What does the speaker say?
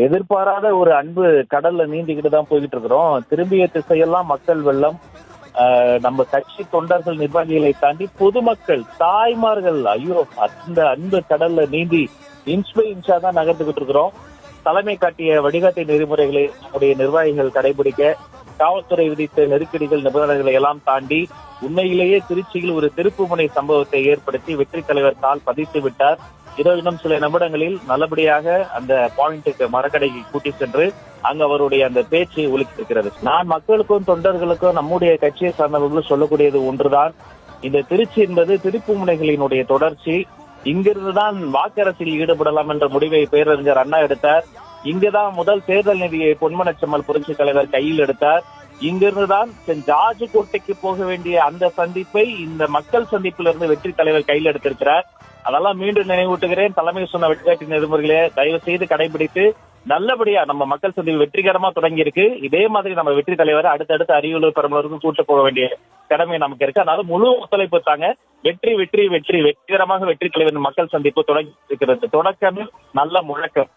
எதிர்பாராத ஒரு அன்பு கடல்ல நீந்திக்கிட்டு தான் போய்கிட்டு இருக்கிறோம் திரும்பிய திசையெல்லாம் மக்கள் வெள்ளம். ஆஹ் நம்ம கட்சி தொண்டர்கள் நிர்வாகிகளை தாண்டி பொதுமக்கள் தாய்மார்கள் ஐயோ அந்த அன்பு கடல்ல நீந்தி இன்ச் பை இன்ச்சா தான் நகர்ந்துகிட்டு இருக்கிறோம் தலைமை காட்டிய வழிகாட்டி நெறிமுறைகளை நம்முடைய நிர்வாகிகள் கடைபிடிக்க காவல்துறை விதித்த நெருக்கடிகள் நிபந்தனைகளை எல்லாம் தாண்டி உண்மையிலேயே திருச்சியில் ஒரு திருப்புமுனை சம்பவத்தை ஏற்படுத்தி வெற்றி தலைவர் கால் பதித்து விட்டார். இதோ இன்னும் சில நிமிடங்களில் நல்லபடியாக அந்த பாயிண்ட்டுக்கு மரக்கடைக்கு கூட்டி சென்று அங்க அவருடைய அந்த பேச்சு ஒலித்திருக்கிறது. நான் மக்களுக்கும் தொண்டர்களுக்கும் நம்முடைய கட்சியை சார்ந்தவர்களும் சொல்லக்கூடியது ஒன்றுதான். இந்த திருச்சி என்பது திருப்புமுனைகளினுடைய தொடர்ச்சி. இங்கிருந்துதான் வாக்கரசில் ஈடுபடலாம் என்ற முடிவை பேரறிஞர் அண்ணா எடுத்தார். இங்குதான் முதல் தேர்தல் நிதியை பொன்மனச்செம்மல் புரட்சி தலைவர் கையில் எடுத்தார். இங்கிருந்துதான் சென்ட் ஜார்ஜ் கோட்டைக்கு போக வேண்டிய அந்த சந்திப்பை இந்த மக்கள் சந்திப்பிலிருந்து வெற்றி தலைவர் கையில் எடுத்திருக்கிறார். அதெல்லாம் மீண்டும் நினைவூட்டுகிறேன். தலைமை சொன்ன வழிகாட்டி நெறிமுறைகளே தயவு செய்து கடைபிடித்து நல்லபடியா நம்ம மக்கள் சந்திப்பு வெற்றிகரமா தொடங்கி இருக்கு இதே மாதிரி நம்ம வெற்றி தலைவரை அடுத்தடுத்த அரியலூர் பெரம்பலூருக்கு கூட்டு போக வேண்டிய கடமை நமக்கு இருக்கு. அதனால முழு ஒத்துழைப்பு தாங்க வெற்றி வெற்றி வெற்றி வெற்றிகரமாக வெற்றி தலைவர் மக்கள் சந்திப்பு தொடங்கி இருக்கிறது தொடக்கமே நல்ல முழக்கம்.